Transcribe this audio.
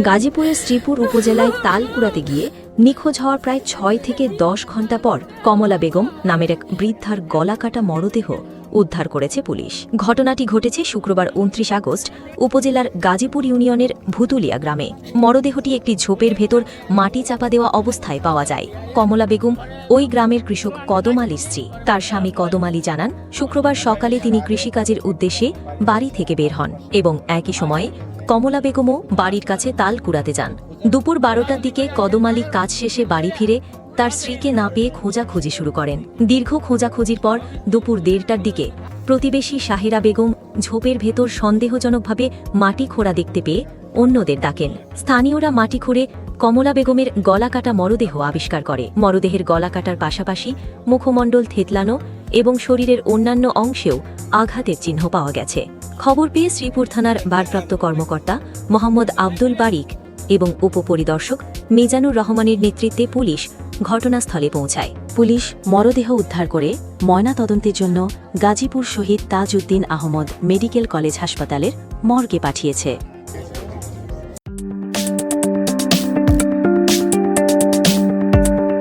গাজীপুরের শ্রীপুর উপজেলায় তাল কুড়াতে গিয়ে নিখোঁজ হওয়ার প্রায় ছয় থেকে দশ ঘণ্টা পর কমলা বেগম নামের এক বৃদ্ধার গলাকাটা মরদেহ উদ্ধার করেছে পুলিশ। ঘটনাটি ঘটেছে শুক্রবার উনত্রিশ আগস্ট উপজেলার গাজীপুর ইউনিয়নের ভুতুলিয়া গ্রামে। মরদেহটি একটি ঝোপের ভেতর মাটি চাপা দেওয়া অবস্থায় পাওয়া যায়। কমলা বেগম ওই গ্রামের কৃষক কদম আলীর স্ত্রী। তার স্বামী কদম আলী জানান, শুক্রবার সকালে তিনি কৃষিকাজের উদ্দেশ্যে বাড়ি থেকে বের হন এবং একই সময়ে কমলা বেগমও বাড়ির কাছে তাল কুড়াতে যান। দুপুর বারোটার দিকে কদম আলী কাজ শেষে বাড়ি ফিরে তার স্ত্রীকে না পেয়ে খোঁজাখুঁজি শুরু করেন। দীর্ঘ খোঁজাখুঁজির পর দুপুর দেড়টার দিকে প্রতিবেশী শাহিরা বেগম ঝোপের ভেতর সন্দেহজনকভাবে মাটি খোঁড়া দেখতে পেয়ে অন্যদের ডাকেন। স্থানীয়রা মাটি খুঁড়ে কমলা বেগমের গলাকাটা মরদেহ আবিষ্কার করে। মরদেহের গলাকাটার পাশাপাশি মুখমণ্ডল থেতলানো এবং শরীরের অন্যান্য অংশেও আঘাতের চিহ্ন পাওয়া গেছে। খবর পেয়ে শ্রীপুর থানার ভারপ্রাপ্ত কর্মকর্তা মোহাম্মদ আব্দুল বারিক এবং উপপরিদর্শক মিজানুর রহমানের নেতৃত্বে পুলিশ ঘটনাস্থলে পৌঁছায়। পুলিশ মরদেহ উদ্ধার করে ময়নাতদন্তের জন্য গাজীপুর শহীদ তাজউদ্দিন আহমদ মেডিকেল কলেজ হাসপাতালের মর্গে পাঠিয়েছে।